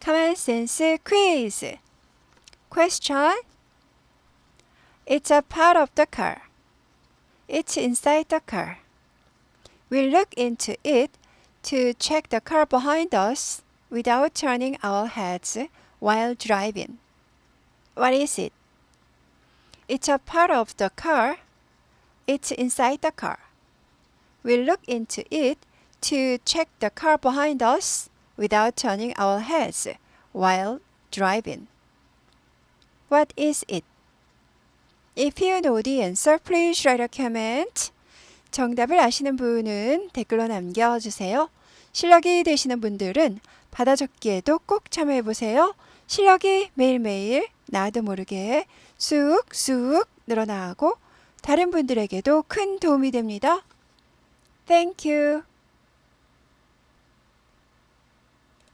Common sense quiz. Question. It's a part of the car. It's inside the car. We look into it to check the car behind us without turning our heads while driving. What is it? It's a part of the car. It's inside the car. We look into it to check the car behind us without turning our heads while driving. What is it? If you know the answer, please write a comment. 정답을 아시는 분은 댓글로 남겨주세요. 실력이 되시는 분들은 받아 적기에도 꼭 참여해 보세요. 실력이 매일매일 나도 모르게 쑥쑥 늘어나고 다른 분들에게도 큰 도움이 됩니다. Thank you.